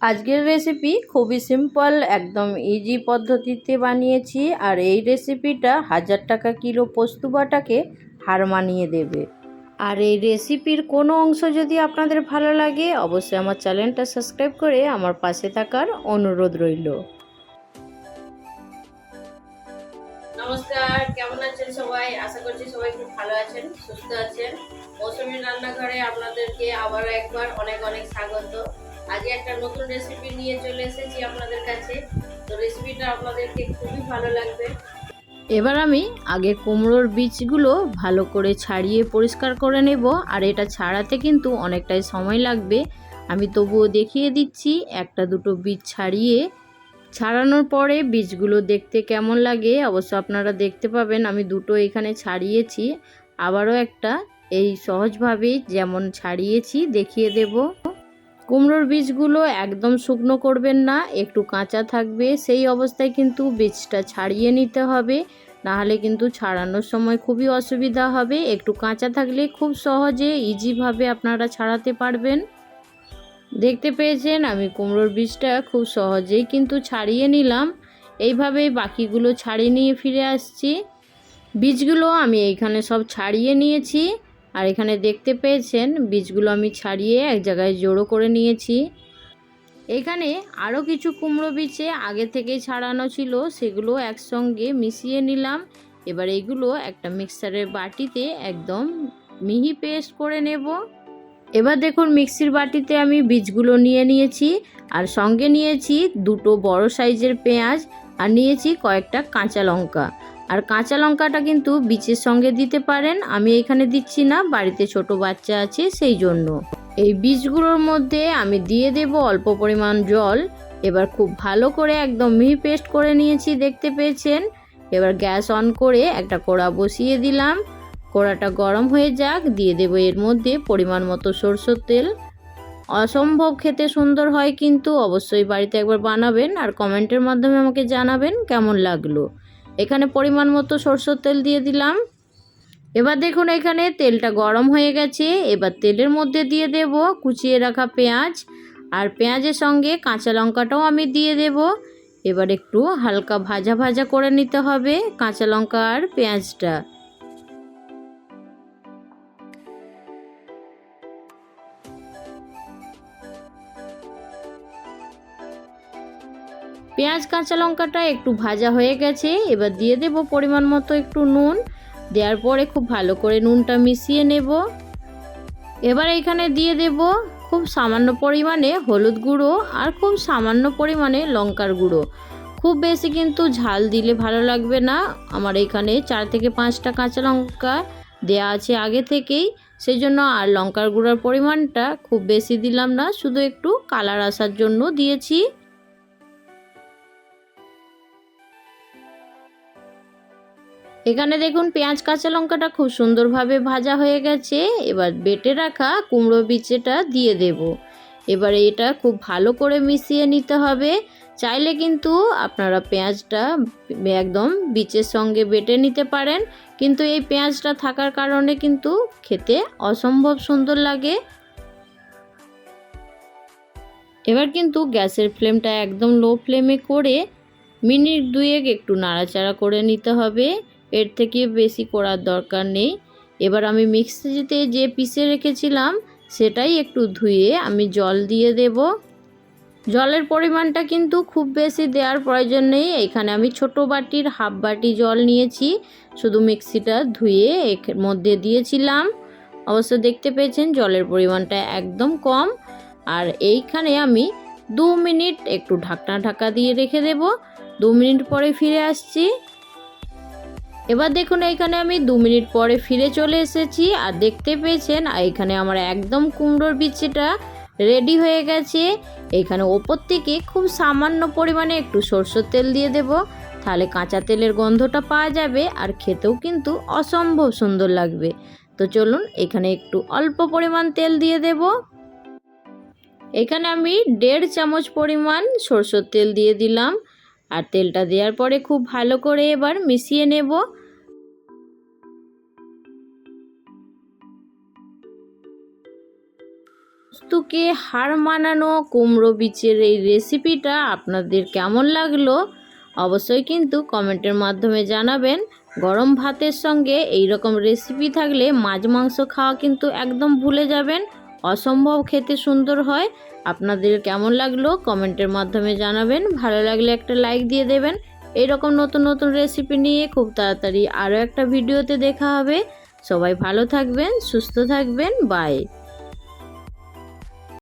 আজকের রেসিপি খুবই সিম্পল একদম ইজি পদ্ধতিতে বানিয়েছি আর এই রেসিপিটা হাজার টাকা কিলো পোস্ত বাটাকে হার মানিয়ে দেবে। আর এই রেসিপির কোনো অংশ যদি আপনাদের ভালো লাগে, অবশ্যই আমার চ্যানেলটা সাবস্ক্রাইব করে আমার পাশে থাকার অনুরোধ রইল। নমস্কার, কেমন আছেন সবাই? আশা করছি সবাই খুব ভালো আছেন, সুস্থ আছেন। মৌসুমী রান্নাঘরে আপনাদেরকে আবারও একবার অনেক অনেক স্বাগত। আজকে একটা নতুন রেসিপি নিয়ে চলে এসেছি আপনাদের কাছে। তো রেসিপিটা আপনাদেরকে খুবই ভালো লাগবে। এবার আমি আগে কুমড়োর বীজগুলো ভালো করে ছাড়িয়ে পরিষ্কার করে নেব, আর এটা ছাড়াতে কিন্তু অনেকটাই সময় লাগবে। আমি তবুও দেখিয়ে দিচ্ছি, একটা দুটো বীজ ছাড়িয়ে, ছাড়ানোর পরে বীজগুলো দেখতে কেমন লাগে অবশ্য আপনারা দেখতে পাবেন, আমি দুটো এখানে ছাড়িয়েছি। আবারও একটা, এই সহজভাবেই যেমন ছাড়িয়েছি, দেখিয়ে দেব। কুমড়োর বীজগুলো একদম শুকনো করবেন না, একটু কাঁচা থাকবে, সেই অবস্থায় কিন্তু বীজটা ছাড়িয়ে নিতে হবে, নাহলে কিন্তু ছাড়ানোর সময় খুবই অসুবিধা হবে, একটু কাঁচা থাকলে খুব সহজে ইজিভাবে আপনারা ছাড়াতে পারবেন। দেখতে পেয়েছেন, আমি কুমড়োর বীজটা খুব সহজেই কিন্তু ছাড়িয়ে নিলাম, এইভাবেই বাকিগুলো ছাড়িয়ে নিয়ে ফিরে আসছি। বীজগুলো আমি এইখানে সব ছাড়িয়ে নিয়েছি। আর এখানে দেখতে পেয়েছেন, বীজগুলো আমি ছাড়িয়ে এক জায়গায় জড়ো করে নিয়েছি। এখানে আরও কিছু কুমড়ো বীজে আগে থেকেই ছাড়ানো ছিল, সেগুলো একসঙ্গে মিশিয়ে নিলাম। এবার এইগুলো একটা মিক্সারের বাটিতে একদম মিহি পেস্ট করে নেব। এবার দেখুন, মিক্সির বাটিতে আমি বীজগুলো নিয়ে নিয়েছি, আর সঙ্গে নিয়েছি দুটো বড় সাইজের পেঁয়াজ, আর নিয়েছি কয়েকটা কাঁচা লঙ্কা। আর কাঁচা লঙ্কাটা কিন্তু বীজের সঙ্গে দিতে পারেন। আমি এখানে দিচ্ছি না, বাড়িতে ছোট বাচ্চা আছে, সেই জন্য। এই বীজগুলোর মধ্যে আমি দিয়ে দেব অল্প পরিমাণ জল। এবার খুব ভালো করে একদম মিহি পেস্ট করে নিয়েছি, দেখতে পেয়েছেন? এবার গ্যাস অন করে একটা কড়া বসিয়ে দিলাম। কড়াটা গরম হয়ে যাক, দিয়ে দেব এর মধ্যে পরিমাণ মতো সরষের তেল। অসম্ভব খেতে সুন্দর হয় কিন্তু, অবশ্যই বাড়িতে একবার বানাবেন আর কমেন্টের মাধ্যমে আমাকে জানাবেন কেমন লাগল। এখানে পরিমাণ মতো সরষের তেল দিয়ে দিলাম। এবার দেখুন এখানে তেলটা গরম হয়ে গেছে। এবার তেলের মধ্যে দিয়ে দেব কুচিয়ে রাখা পেঁয়াজ। আর পেঁয়াজের সঙ্গে কাঁচা লঙ্কাটাও আমি দিয়ে দেব। এবার একটু হালকা ভাজা ভাজা করে নিতে হবে কাঁচা লঙ্কা আর পেঁয়াজটা। পেঁয়াজ, কাঁচা লঙ্কাটা একটু ভাজা হয়ে গেছে, এবার দিয়ে দেব পরিমাণ মতো একটু নুন। দেওয়ার পরে খুব ভালো করে নুনটা মিশিয়ে নেব। এবার এখানে দিয়ে দেব খুব সামান্য পরিমাণে হলুদ গুঁড়ো আর খুব সামান্য পরিমাণে লঙ্কার গুঁড়ো। খুব বেশি কিন্তু ঝাল দিলে ভালো লাগবে না। আমার এখানে চার থেকে পাঁচটা কাঁচা লঙ্কা দেয়া আছে আগে থেকেই। সেই জন্য আর লঙ্কার গুঁড়োর পরিমাণটা খুব বেশি দিলাম না, শুধু একটু কালার আসার জন্য দিয়েছি। এখানে দেখুন পেঁয়াজ, কাঁচা লঙ্কাটা খুব সুন্দরভাবে ভাজা হয়ে গেছে। এবার বেটে রাখা কুমড়ো বিচেটা দিয়ে দেব। এবার এটা খুব ভালো করে মিশিয়ে নিতে হবে। চাইলে কিন্তু আপনারা পেঁয়াজটা একদম বিচের সঙ্গে বেটে নিতে পারেন। কিন্তু এই পেঁয়াজটা থাকার কারণে কিন্তু খেতে অসম্ভব সুন্দর লাগে। এবার কিন্তু গ্যাসের ফ্লেমটা একদম লো ফ্লেমে করে মিনিট দুয়েক একটু নাড়াচাড়া করে নিতে হবে। এর থেকে বেশি করার দরকার নেই। এবার আমি মিক্সিতে যে পিষে রেখেছিলাম, সেটাই একটু ধুয়ে আমি জল দিয়ে দেব। জলের পরিমাণটা কিন্তু খুব বেশি দেওয়ার প্রয়োজন নেই। এখানে আমি ছোট বাটির হাফ বাটি জল নিয়েছি, শুধু মিক্সিটা ধুয়ে এর মধ্যে দিয়েছিলাম। অবশ্য দেখতে পেয়েছেন জলের পরিমাণটা একদম কম। আর এইখানে আমি দু মিনিট একটু ঢাকনা ঢাকা দিয়ে রেখে দেব। দু মিনিট পরে ফিরে আসছি। এবার দেখুন, এখানে আমি দু মিনিট পরে ফিরে চলে এসেছি আর দেখতে পেয়েছেন এখানে আমার একদম কুমড়োর বিচিটা রেডি হয়ে গেছে। এখানে ওপর থেকে খুব সামান্য পরিমাণে একটু সরষের তেল দিয়ে দেব, তাহলে কাঁচা তেলের গন্ধটা পাওয়া যাবে আর খেতেও কিন্তু অসম্ভব সুন্দর লাগবে। তো চলুন, এখানে একটু অল্প পরিমাণ তেল দিয়ে দেব। এখানে আমি দেড় চামচ পরিমাণ সরষের তেল দিয়ে দিলাম। আর তেলটা দেওয়ার পরে খুব ভালো করে এবার মিশিয়ে নেব। পোস্তকে হার মানানো কুমড়ো বীজের এই রেসিপিটা আপনাদের কেমন লাগল অবশ্যই কিন্তু কমেন্টের মাধ্যমে জানাবেন। গরম ভাতের সঙ্গে এই রকম রেসিপি থাকলে মাছ মাংস খাওয়া কিন্তু একদম ভুলে যাবেন। অসম্ভব খেতে সুন্দর হয়। আপনাদের কেমন লাগল কমেন্টের মাধ্যমে জানাবেন। ভালো লাগলে একটা লাইক দিয়ে দেবেন। এরকম নতুন নতুন রেসিপি নিয়ে খুব তাড়াতাড়ি আরও একটা ভিডিওতে দেখা হবে। সবাই ভালো থাকবেন, সুস্থ থাকবেন বাই